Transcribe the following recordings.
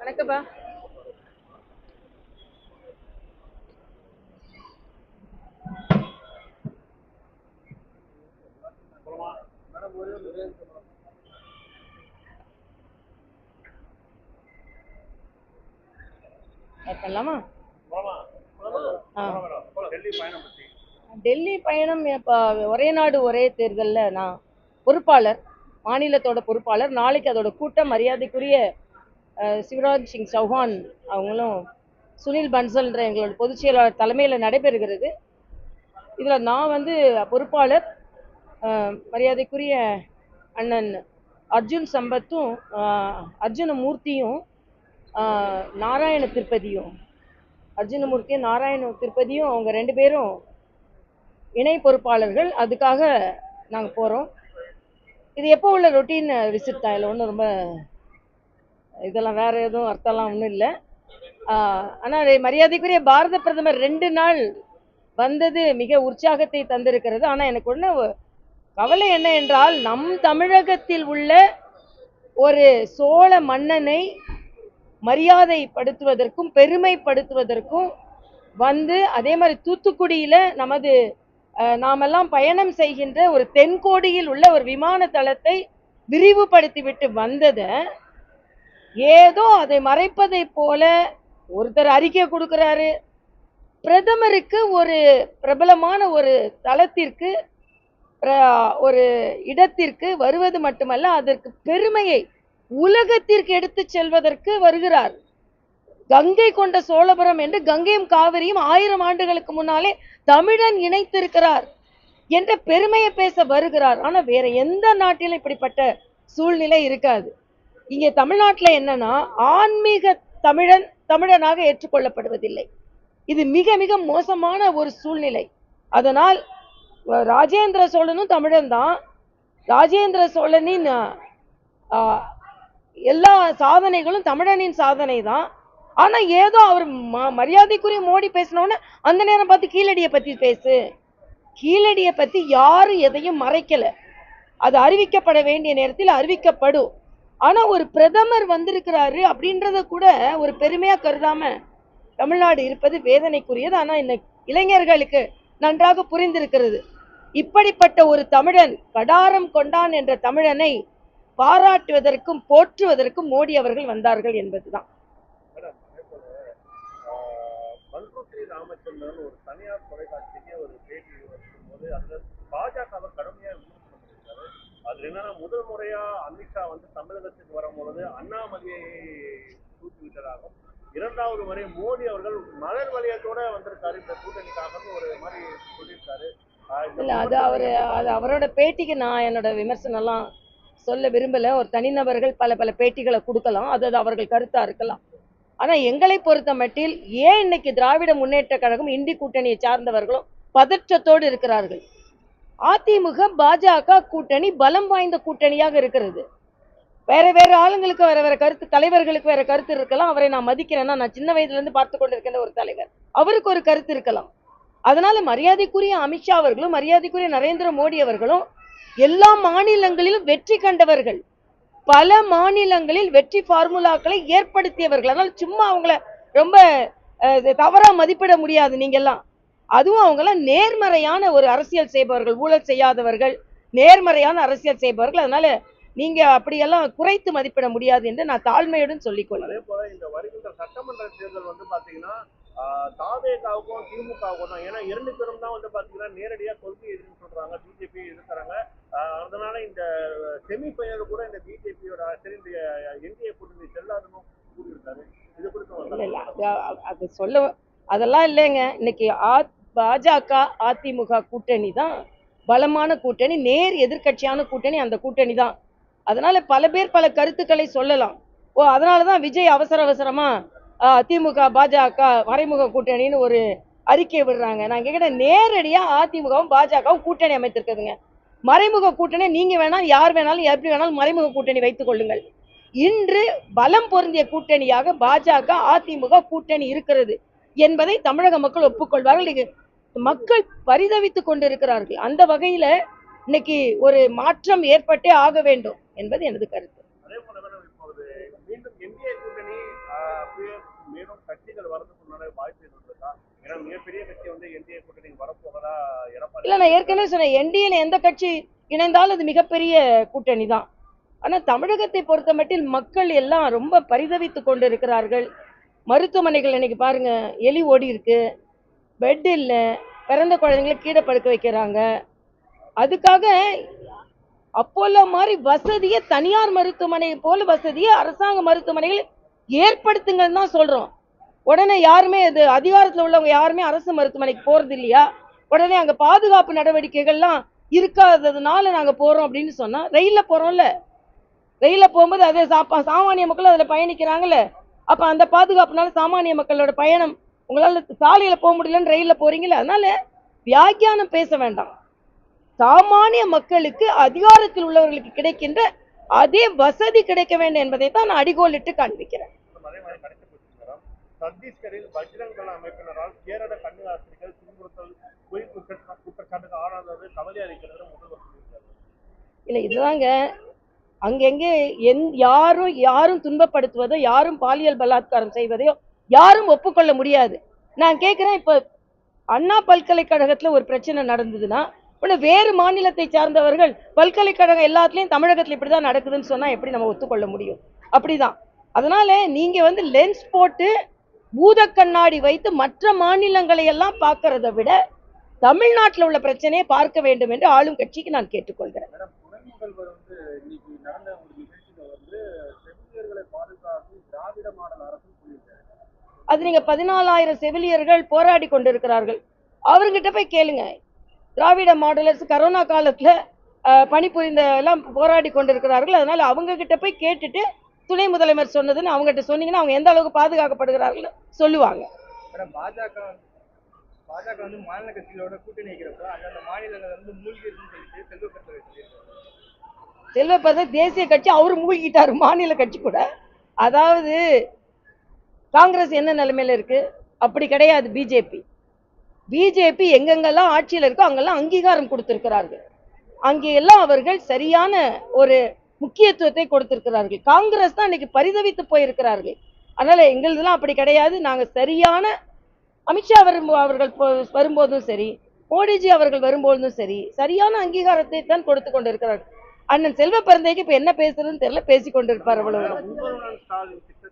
வணக்கம்ப்பா பண்ணலாமா டெல்லி பயணம் ஒரே நாடு ஒரே தேர்தலில் நான் பொறுப்பாளர் மாநிலத்தோட பொறுப்பாளர் நாளைக்கு அதோட கூட்டம் மரியாதைக்குரிய சிவராஜ் சிங் சௌஹான் அவங்களும் சுனில் பன்சல்ன்ற எங்களோட பொதுச் செயலாளர் தலைமையில் நடைபெறுகிறது. இதில் நான் வந்து பொறுப்பாளர் மரியாதைக்குரிய அண்ணன் அர்ஜுன் சம்பத்தும் அர்ஜுனமூர்த்தியும் அர்ஜுன மூர்த்தியும் நாராயண திருப்பதியும் அர்ஜுனமூர்த்தியும் நாராயண திருப்பதியும் அவங்க ரெண்டு பேரும் இணை பொறுப்பாளர்கள். அதுக்காக நாங்கள் போகிறோம் இது எப்போ உள்ள ரொட்டீன் விசிட் தான்? இல்லை ஒன்றும் ரொம்ப இதெல்லாம் வேற எதுவும் அர்த்தம்லாம் ஒன்றும் இல்லை. ஆனால் மரியாதைக்குரிய பாரத பிரதமர் ரெண்டு நாள் வந்தது மிக உற்சாகத்தை தந்திருக்கிறது. ஆனால் எனக்கு ஒன்று கவலை என்ன என்றால் நம் தமிழகத்தில் உள்ள ஒரு சோழ மன்னனை மரியாதைப்படுத்துவதற்கும் பெருமைப்படுத்துவதற்கும் வந்து அதே மாதிரி தூத்துக்குடியில் நமது நாமெல்லாம் பயணம் செய்கின்ற ஒரு தென்கோடியில் உள்ள ஒரு விமான தளத்தை விரிவுபடுத்திவிட்டு வந்ததை ஏதோ அதை மறைப்பதைப் போல ஒருத்தர் அறிக்கை கொடுக்குறாரு. பிரதமருக்கு ஒரு பிரபலமான ஒரு தளத்திற்கு ஒரு இடத்திற்கு வருவது மட்டுமல்ல அதற்கு பெருமையை உலகத்திற்கு எடுத்துச் செல்வதற்கு வருகிறார். கங்கை கொண்ட சோழபுரம் என்று கங்கையும் காவிரியும் ஆயிரம் ஆண்டுகளுக்கு முன்னாலே தமிழன் இணைத்திருக்கிறார் என்ற பெருமையை பேச வருகிறார். ஆனா வேற எந்த நாட்டிலும் இப்படிப்பட்ட சூழ்நிலை இருக்காது. இங்கே தமிழ்நாட்டில் என்னன்னா ஆன்மீக தமிழன் தமிழனாக ஏற்றுக்கொள்ளப்படுவதில்லை. இது மிக மிக மோசமான ஒரு சூழ்நிலை. அதனால் ராஜேந்திர சோழனும் தமிழன் தான். ராஜேந்திர சோழனின் எல்லா சாதனைகளும் தமிழனின் சாதனை தான். ஆனா ஏதோ அவர் ம- மரியாதைக்குரிய மோடி பேசினோன்னு அந்த நேரம் பார்த்து கீழடியை பத்தி பேசு. கீழடியை பத்தி யாரும் எதையும் மறைக்கல. அது அறிவிக்கப்பட வேண்டிய நேரத்தில் அறிவிக்கப்படும். ஆனா ஒரு பிரதமர் வந்திருக்கிறாரு அப்படின்றத கூட ஒரு பெருமையா கருதாம தமிழ்நாடு இருப்பது வேதனைக்குரியது. ஆனா இந்த இளைஞர்களுக்கு நன்றாக புரிந்திருக்கிறது. இப்படிப்பட்ட ஒரு தமிழன் கடாரம் கொண்டான் என்ற தமிழனை பாராட்டுவதற்கும் போற்றுவதற்கும் மோடி அவர்கள் வந்தார்கள் என்பதுதான். ராமச்சந்திரன் ஒரு தனியார் தொலைக்காட்சிக்கு ஒரு பேட்டி போது அதுல பாஜகவை கடுமையா அதுல என்னன்னா முதல் முறையா அமித்ஷா வந்து தமிழகத்துக்கு வரும்பொழுது அண்ணாமலையை தூக்கி விட்டதாகவும் இரண்டாவது முறை மோடி அவர்கள் மலர் வளையத்தோட வந்திருக்காரு. இந்த கூட்டணிக்காகன்னு ஒரு மாதிரி சொல்லியிருக்காரு. இல்ல அது அவரு அது அவரோட பேட்டிக்கு நான் என்னோட விமர்சனம்லாம் சொல்ல விரும்பல. ஒரு தனிநபர்கள் பல பல பேட்டிகளை கொடுக்கலாம். அது அது அவர்கள் கருத்தா இருக்கலாம். ஆனா எங்களை பொறுத்த மட்டில் ஏன் இன்னைக்கு திராவிட முன்னேற்ற கழகம் இந்தி கூட்டணியை சார்ந்தவர்களும் பதற்றத்தோடு இருக்கிறார்கள்? அதிமுக பாஜக கூட்டணி பலம் வாய்ந்த கூட்டணியாக இருக்கிறது. வேற வேற ஆளுங்களுக்கு வேற வேற கருத்து தலைவர்களுக்கு வேற கருத்து இருக்கலாம். அவரை நான் மதிக்கிறேன்னா நான் சின்ன வயதுல இருந்து பார்த்து கொண்டிருக்கின்ற ஒரு தலைவர். அவருக்கு ஒரு கருத்து இருக்கலாம். அதனால மரியாதைக்குரிய அமித்ஷா அவர்களும் மரியாதைக்குரிய நரேந்திர மோடி அவர்களும் எல்லா மாநிலங்களிலும் வெற்றி கண்டவர்கள். பல மாநிலங்களில் வெற்றி ஃபார்முலாக்களை ஏற்படுத்தியவர்கள். அதனால சும்மா அவங்கள ரொம்ப அஹ், தவறா மதிப்பிட முடியாது நீங்க எல்லாம் அதுவும் அவங்கெல்லாம் நேர்மறையான ஒரு அரசியல் செய்பவர்கள் ஊழல் செய்யாதவர்கள் நேர்மறையான அரசியல் செய்பவர்கள். அதனால நீங்க அப்படியெல்லாம் குறைத்து மதிப்பிட முடியாது என்று நான் தாழ்மையுடன் சொல்லிக் கொள்கிறேன். அதே போல இந்த வருகின்ற சட்டமன்ற தேர்தல் வந்து பாத்தீங்கன்னா தாவேகாவுக்கும் திமுகவுக்கும் தான் ஏன்னா இரண்டு பேரும் தான் வந்து பாத்தீங்கன்னா நேரடியா கொள்கை எதிர்ன்னு சொல்றாங்க பிஜேபி எதிர்க்கிறாங்க. அதனால இந்த செமி ஃபைனல் கூட இந்த பிஜேபியோட சரி இந்த என்டிஏ கூட்டணி செல்லாதுன்னு கூறியிருக்காரு. இது குறித்து அது சொல்ல அதெல்லாம் இல்லைங்க. இன்னைக்கு ஆ பாஜக அதிமுக கூட்டணி தான் பலமான கூட்டணி நேர் எதிர்கட்சியான கூட்டணி அந்த கூட்டணி தான். அதனால பல பேர் பல கருத்துக்களை சொல்லலாம். ஓ அதனால தான் விஜய் அவசர அவசரமா அதிமுக திமுக பாஜக மறைமுக கூட்டணின்னு ஒரு அறிக்கை விடுறாங்க. நான் கேட்குறேன் நேரடியா அதிமுகவும் பாஜகவும் கூட்டணி அமைத்திருக்குதுங்க. மறைமுக கூட்டணி நீங்க வேணாலும் யார் வேணாலும் எப்படி வேணாலும் மறைமுக கூட்டணி வைத்துக் கொள்ளுங்கள். இன்று பலம் பொருந்திய கூட்டணியாக பாஜக அதிமுக கூட்டணி இருக்கிறது என்பதை தமிழக மக்கள் ஒப்புக்கொள்வார்கள். இது மக்கள் பரிதவித்து கொண்டிருக்கிறார்கள். அந்த வகையில இன்னைக்கு ஒரு மாற்றம் ஏற்பட்டே ஆக வேண்டும் என்பது எனது கருத்து. இல்ல நான் ஏற்கனவே சொன்னேன். என்டிஏல எந்த கட்சி இணைந்தாலும் அது மிகப்பெரிய கூட்டணி தான். ஆனா தமிழகத்தை பொறுத்த மக்கள் எல்லாம் ரொம்ப பரிதவித்து கொண்டிருக்கிறார்கள். மருத்துவமனைகள் இன்னைக்கு பாருங்க எலி ஓடி இருக்கு பெட் இல்லை பிறந்த குழந்தைங்களை கீழே படுக்க வைக்கிறாங்க. அதுக்காக அப்போல்லோ மாதிரி வசதியை தனியார் மருத்துவமனை போல வசதியை அரசாங்க மருத்துவமனைகள் ஏற்படுத்துங்கன்னு தான் சொல்கிறோம் உடனே யாருமே இது அதிகாரத்தில் உள்ளவங்க யாருமே அரசு மருத்துவமனைக்கு போகிறது இல்லையா? உடனே அங்கே பாதுகாப்பு நடவடிக்கைகள்லாம் இருக்காததுனால நாங்கள் போகிறோம் அப்படின்னு சொன்னால் ரயிலில் போகிறோம்ல ரயிலில் போகும்போது அதே சாப்பா சாமானிய மக்கள் அதில் பயணிக்கிறாங்கல்ல. அப்போ அந்த பாதுகாப்புனால சாமானிய மக்களோட பயணம் உங்களால சாலையில போக முடியலன்னு ரயில்ல போறீங்களா அதனால வியாக்கியானம் பேச வேண்டாம். சாமானிய மக்களுக்கு அதிகாரத்தில் உள்ளவர்களுக்கு கிடைக்கின்ற அதே வசதி கிடைக்க வேண்டும் என்பதை தான் நான் அடிகோலிட்டு காண்பிக்கிறேன். சத்தீஸ்கரில் பஜ்ரங் தள அமைப்பினரால் கேரள கன்னியாஸ்திரிகள் துன்புறுத்தல் பொய் குற்ற- குற்றச்சாட்டுக்கு ஆளானது கவலை அளிக்கிறது முதல்வர் இல்லை இதுதாங்க. அங்கெங்கே எந் யாரும் யாரும் துன்பப்படுத்துவதோ யாரும் பாலியல் பலாத்காரம் செய்வதையோ யாரும் ஒப்புக்கொள்ள முடியாது. நான் கேட்குறேன் இப்போ அண்ணா பல்கலைக்கழகத்துல ஒரு பிரச்சனை நடந்ததுன்னா உடனே வேறு மாநிலத்தை சார்ந்தவர்கள் பல்கலைக்கழகம் எல்லாத்துலேயும் தமிழகத்தில் இப்படி தான் நடக்குதுன்னு சொன்னால் எப்படி நம்ம ஒத்துக்கொள்ள முடியும்? அப்படிதான். அதனால நீங்க வந்து லென்ஸ் போட்டு பூத கண்ணாடி வைத்து மற்ற மாநிலங்களை எல்லாம் பார்க்கறத விட தமிழ்நாட்டில் உள்ள பிரச்சனையை பார்க்க வேண்டும் என்று ஆளும் கட்சிக்கு நான் கேட்டுக்கொள்கிறேன் மேடம் துணை முதல்வர் வந்து இன்னைக்கு நடந்த ஒரு நிகழ்ச்சியில வந்து செவிலியர்களை பாதுகாக்கும் திராவிட மாடல் அரசுன்னு சொல்லியிருக்காரு அது நீங்க பதினாலாயிரம் செவிலியர்கள் போராடி கொண்டிருக்கிறார்கள். அவர்கிட்ட போய் கேளுங்க. திராவிட மாடலர்ஸ் கரோனா காலத்துல பணிபுரிந்த எல்லாம் போராடி கொண்டிருக்கிறார்கள். அதனால அவங்க கிட்ட போய் கேட்டுட்டு துணை முதலமைச்சர் சொன்னதுன்னு அவங்ககிட்ட சொன்னீங்கன்னா அவங்க எந்த அளவுக்கு பாதுகாக்கப்படுகிறார்கள் சொல்லுவாங்க. பாஜக பாஜக வந்து மாநில கட்சிகளோட கூட்டணி வைக்கிறப்ப மாநிலங்கள் வந்து மூழ்கி சொல்லிட்டு செல்வ தேசிய கட்சி அவர் மூழ்கிட்டாரு மாநில கட்சி கூட. அதாவது காங்கிரஸ் என்ன நிலைமையில இருக்கு? அப்படி கிடையாது பிஜேபி பிஜேபி எங்கெங்கெல்லாம் ஆட்சியில் இருக்கோ அங்கெல்லாம் அங்கீகாரம் கொடுத்திருக்கிறார்கள். அங்கேயெல்லாம் அவர்கள் சரியான ஒரு முக்கியத்துவத்தை கொடுத்திருக்கிறார்கள். காங்கிரஸ் தான் இன்னைக்கு பரிதவித்து போயிருக்கிறார்கள். அதனால எங்களுதெல்லாம் அப்படி கிடையாது. நாங்க சரியான அமித்ஷா வரும் அவர்கள் வரும்போதும் சரி மோடிஜி அவர்கள் வரும்போதும் சரி சரியான அங்கீகாரத்தை தான் கொடுத்து கொண்டிருக்கிறார்கள். அண்ணன் செல்வ பிறந்தைக்கு இப்ப என்ன பேசுறதுன்னு தெரியல பேசி கொண்டிருப்பார் அவ்வளவு.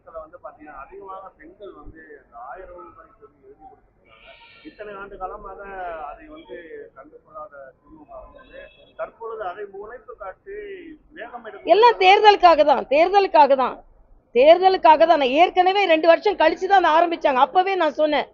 முதல்வர் வந்து பார்த்தீங்கன்னா அதிகமாக பெண்கள் வந்து இந்த ஆயிரம் ரூபாய் சொல்லி எழுதி கொடுத்துருக்காங்க இத்தனை ஆண்டு காலமாக அதை வந்து கண்டுகொள்ளாத திமுக வந்து தற்பொழுது அதை முனைப்பு காட்டி வேகம் எடுத்து எல்லாம் தேர்தலுக்காக தான் தேர்தலுக்காக தான். தேர்தலுக்காக தான். நான் ஏற்கனவே ரெண்டு வருஷம் கழிச்சு தான் அதை ஆரம்பிச்சாங்க. அப்பவே நான் சொன்னேன்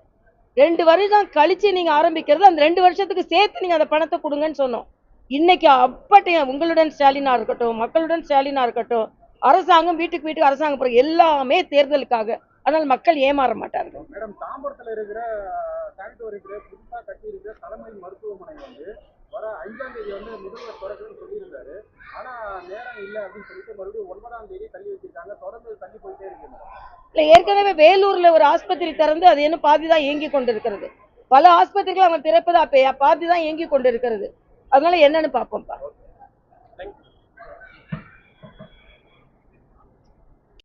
ரெண்டு வருஷம் கழிச்சு நீங்க ஆரம்பிக்கிறது அந்த ரெண்டு வருஷத்துக்கு சேர்த்து நீங்க அந்த பணத்தை கொடுங்கன்னு சொன்னோம். இன்னைக்கு அப்பட்டையும் உங்களுடன் ஸ்டாலினா இருக்கட்டும் மக்களுடன் ஸ்டாலினா இருக்கட்டும் அரசாங்கம் வீட்டுக்கு வீட்டுக்கு அரசாங்கம் போற எல்லாமே தேர்தலுக்காக. அதனால மக்கள் ஏமாற மாட்டார்கள். மேடம் தாம்பரத்துல இருக்கிற சானிட்டோரியத்துல புதுசா கட்டி இருக்கிற தலைமை மருத்துவமனை வந்து வர அஞ்சாம் தேதி வந்து முதல்வர் திறக்குன்னு சொல்லியிருந்தாரு. ஆனா நேரம் இல்லை அப்படின்னு சொல்லிட்டு மறுபடியும் ஒன்பதாம் தேதி தள்ளி வச்சிருக்காங்க. தொடர்ந்து தள்ளி போயிட்டே இருக்கு மேடம். இல்ல ஏற்கனவே வேலூர்ல ஒரு ஆஸ்பத்திரி திறந்து அது இன்னும் பாதி தான் இயங்கி கொண்டிருக்கிறது. பல ஆஸ்பத்திரிகள் அவங்க திறப்பது அப்ப பாதி தான் இயங்கி கொண்டிருக்கிறது. அதனால என்னன்னு பார்ப்போம்ப்பா.